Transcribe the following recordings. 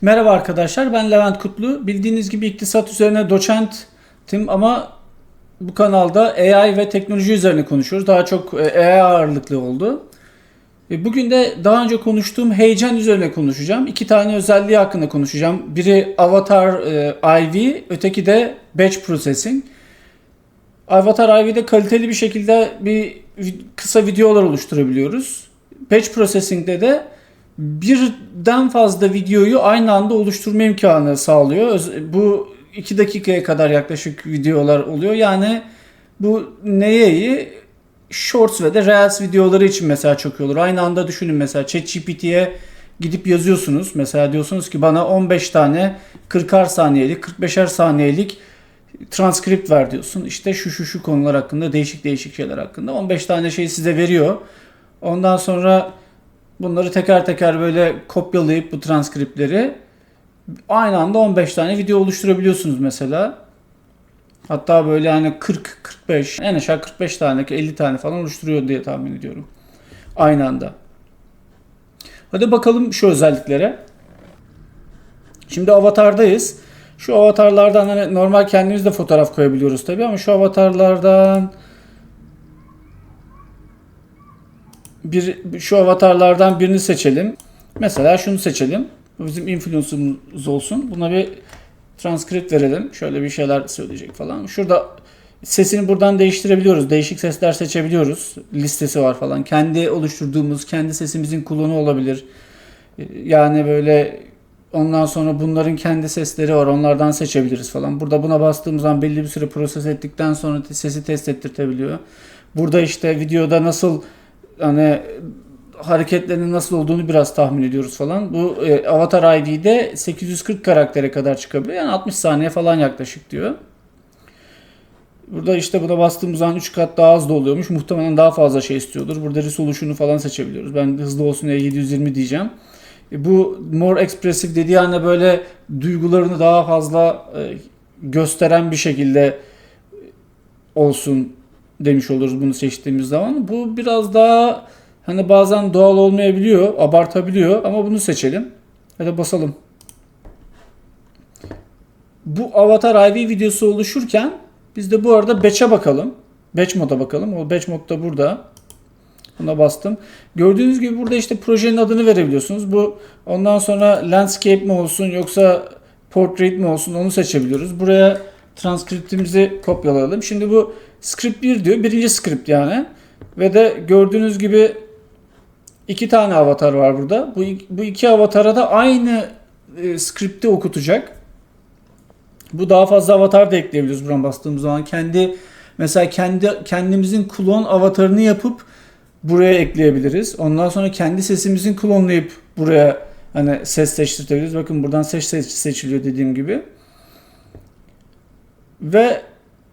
Merhaba arkadaşlar ben Levent Kutlu. Bildiğiniz gibi iktisat üzerine doçentim ama bu kanalda AI ve teknoloji üzerine konuşuyoruz. Daha çok e, AI ağırlıklı oldu. E, Bugün de daha önce konuştuğum heyecan üzerine konuşacağım. İki tane özelliği hakkında konuşacağım. Biri Avatar e, IV, öteki de Batch Processing. Avatar IV'de kaliteli bir şekilde bir kısa videolar oluşturabiliyoruz. Batch Processing'de de birden fazla videoyu aynı anda oluşturma imkanı sağlıyor. Bu 2 dakikaya kadar yaklaşık videolar oluyor. Yani bu neye iyi? Shorts ve de Reels videoları için mesela çok iyi olur. Aynı anda düşünün mesela ChatGPT'ye gidip yazıyorsunuz. Mesela diyorsunuz ki bana 15 tane 40'ar saniyelik, 45'er saniyelik transkript ver diyorsun. İşte şu şu şu konular hakkında değişik değişik şeyler hakkında 15 tane şey size veriyor. Ondan sonra bunları teker teker böyle kopyalayıp bu transkriptleri aynı anda 15 tane video oluşturabiliyorsunuz mesela. Hatta böyle hani 40 45 en aşağı 45 tane 50 tane falan oluşturuyor diye tahmin ediyorum. Aynı anda. Hadi bakalım şu özelliklere. Şimdi avatardayız. Şu avatarlardan hani normal kendimiz de fotoğraf koyabiliyoruz tabii ama şu avatarlardan bir şu avatarlardan birini seçelim. Mesela şunu seçelim. Bizim influencer'ımız olsun. Buna bir transkript verelim. Şöyle bir şeyler söyleyecek falan. Şurada sesini buradan değiştirebiliyoruz. Değişik sesler seçebiliyoruz. Listesi var falan. Kendi oluşturduğumuz, kendi sesimizin kullanı olabilir. Yani böyle ondan sonra bunların kendi sesleri var. Onlardan seçebiliriz falan. Burada buna bastığımız zaman belli bir süre proses ettikten sonra sesi test ettirtebiliyor. Burada işte videoda nasıl hani hareketlerinin nasıl olduğunu biraz tahmin ediyoruz falan. Bu e, Avatar ID'de 840 karaktere kadar çıkabiliyor. Yani 60 saniye falan yaklaşık diyor. Burada işte buna bastığımız zaman 3 kat daha az da oluyormuş. Muhtemelen daha fazla şey istiyordur. Burada resolution'u falan seçebiliyoruz. Ben hızlı olsun diye 720 diyeceğim. E, Bu more expressive dediği anda böyle duygularını daha fazla e, gösteren bir şekilde olsun demiş oluruz bunu seçtiğimiz zaman. Bu biraz daha hani bazen doğal olmayabiliyor, abartabiliyor ama bunu seçelim. Hadi basalım. Bu Avatar IV videosu oluşurken biz de bu arada batch'e bakalım. Batch moda bakalım. O batch mod da burada. Buna bastım. Gördüğünüz gibi burada işte projenin adını verebiliyorsunuz. Bu ondan sonra landscape mi olsun yoksa portrait mi olsun onu seçebiliyoruz. Buraya transkriptimizi kopyalayalım. Şimdi bu script 1 diyor. Birinci script yani. Ve de gördüğünüz gibi iki tane avatar var burada. Bu, bu iki avatara da aynı e, script'i okutacak. Bu daha fazla avatar da ekleyebiliyoruz buradan bastığımız zaman. Kendi mesela kendi kendimizin klon avatarını yapıp buraya ekleyebiliriz. Ondan sonra kendi sesimizin klonlayıp buraya hani ses seçtirtebiliriz. Bakın buradan ses seç- seçiliyor dediğim gibi. Ve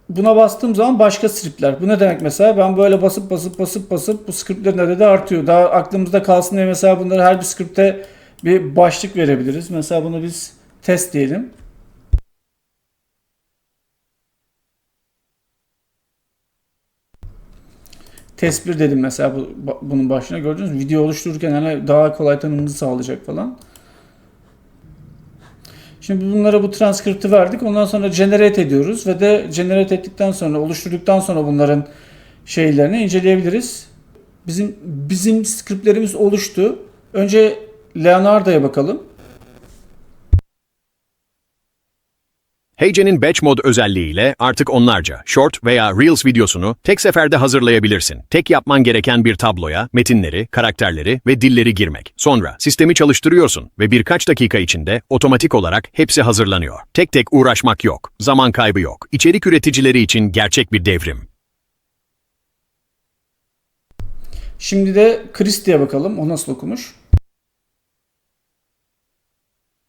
buna bastığım zaman başka scriptler. Bu ne demek mesela? Ben böyle basıp basıp basıp basıp bu scriptlerin adedi artıyor. Daha aklımızda kalsın diye mesela bunları her bir scripte bir başlık verebiliriz. Mesela bunu biz test diyelim. Test 1 dedim mesela bu, bunun başına gördünüz mü? Video oluştururken hani daha kolay tanımımızı sağlayacak falan. Şimdi bunlara bu transkripti verdik. Ondan sonra generate ediyoruz ve de generate ettikten sonra oluşturduktan sonra bunların şeylerini inceleyebiliriz. Bizim bizim skriptlerimiz oluştu. Önce Leonardo'ya bakalım. Heyce'nin Batch Mod özelliğiyle artık onlarca short veya Reels videosunu tek seferde hazırlayabilirsin. Tek yapman gereken bir tabloya metinleri, karakterleri ve dilleri girmek. Sonra sistemi çalıştırıyorsun ve birkaç dakika içinde otomatik olarak hepsi hazırlanıyor. Tek tek uğraşmak yok, zaman kaybı yok. İçerik üreticileri için gerçek bir devrim. Şimdi de Christie'ye bakalım. O nasıl okumuş?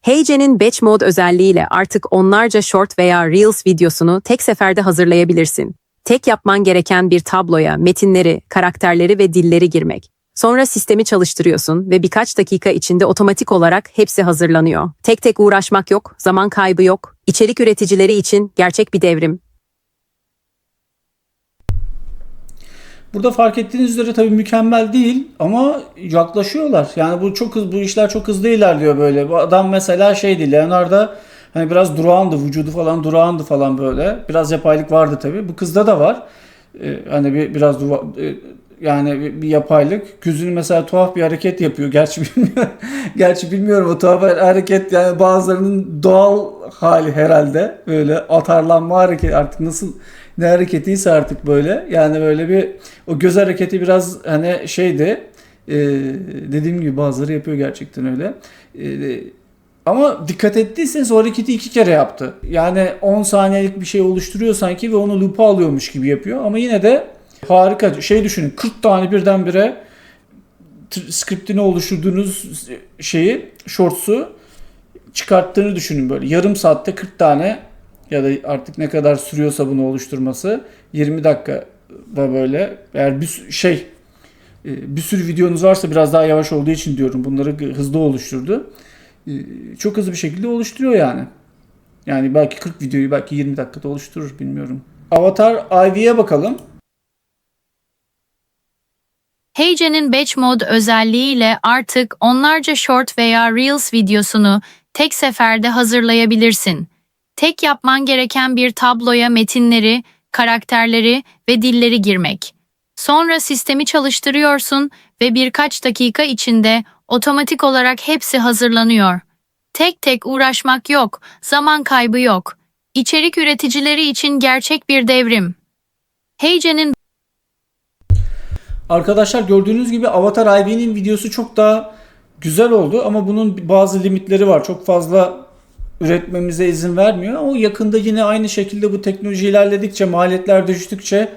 Heyce'nin Batch Mode özelliğiyle artık onlarca short veya Reels videosunu tek seferde hazırlayabilirsin. Tek yapman gereken bir tabloya metinleri, karakterleri ve dilleri girmek. Sonra sistemi çalıştırıyorsun ve birkaç dakika içinde otomatik olarak hepsi hazırlanıyor. Tek tek uğraşmak yok, zaman kaybı yok. İçerik üreticileri için gerçek bir devrim. Burada fark ettiğiniz üzere tabii mükemmel değil ama yaklaşıyorlar. Yani bu çok hız, bu işler çok hızlı ilerliyor böyle. Bu adam mesela şeydi Leonardo hani biraz durağandı, vücudu falan durağandı falan böyle. Biraz yapaylık vardı tabii. Bu kızda da var. Ee, hani bir biraz duva- e, yani bir, bir yapaylık. Gözünü mesela tuhaf bir hareket yapıyor. Gerçi bilmiyorum. Gerçi bilmiyorum o tuhaf hareket yani bazılarının doğal hali herhalde. Böyle atarlanma hareketi artık nasıl ne hareketiyse artık böyle. Yani böyle bir o göz hareketi biraz hani şeydi. Ee, dediğim gibi bazıları yapıyor gerçekten öyle. Ee, ama dikkat ettiyseniz o hareketi iki kere yaptı. Yani 10 saniyelik bir şey oluşturuyor sanki ve onu loop'a alıyormuş gibi yapıyor. Ama yine de harika. Şey düşünün 40 tane birdenbire skriptini oluşturduğunuz şeyi, shorts'u çıkarttığını düşünün böyle. Yarım saatte 40 tane ya da artık ne kadar sürüyorsa bunu oluşturması 20 dakika da böyle eğer bir şey e, bir sürü videonuz varsa biraz daha yavaş olduğu için diyorum bunları hızlı oluşturdu. E, Çok hızlı bir şekilde oluşturuyor yani. Yani belki 40 videoyu belki 20 dakikada oluşturur bilmiyorum. Avatar IV'ye bakalım. Heyce'nin Batch Mode özelliğiyle artık onlarca short veya reels videosunu tek seferde hazırlayabilirsin. Tek yapman gereken bir tabloya metinleri, karakterleri ve dilleri girmek. Sonra sistemi çalıştırıyorsun ve birkaç dakika içinde otomatik olarak hepsi hazırlanıyor. Tek tek uğraşmak yok, zaman kaybı yok. İçerik üreticileri için gerçek bir devrim. Heyce'nin Arkadaşlar gördüğünüz gibi Avatar IV'nin videosu çok daha güzel oldu ama bunun bazı limitleri var. Çok fazla üretmemize izin vermiyor. Ama yakında yine aynı şekilde bu teknoloji ilerledikçe, maliyetler düştükçe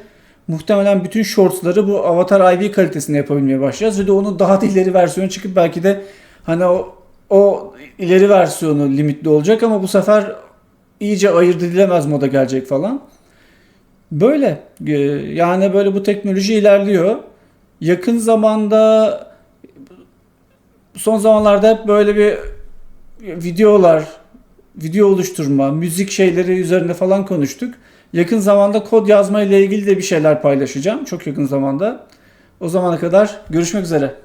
muhtemelen bütün shortsları bu Avatar IV kalitesinde yapabilmeye başlayacağız. Ve de onun daha da ileri versiyonu çıkıp belki de hani o, o ileri versiyonu limitli olacak ama bu sefer iyice ayırt edilemez moda gelecek falan. Böyle. Ee, Yani böyle bu teknoloji ilerliyor. Yakın zamanda son zamanlarda hep böyle bir videolar, video oluşturma, müzik şeyleri üzerine falan konuştuk. Yakın zamanda kod yazma ile ilgili de bir şeyler paylaşacağım. Çok yakın zamanda. O zamana kadar görüşmek üzere.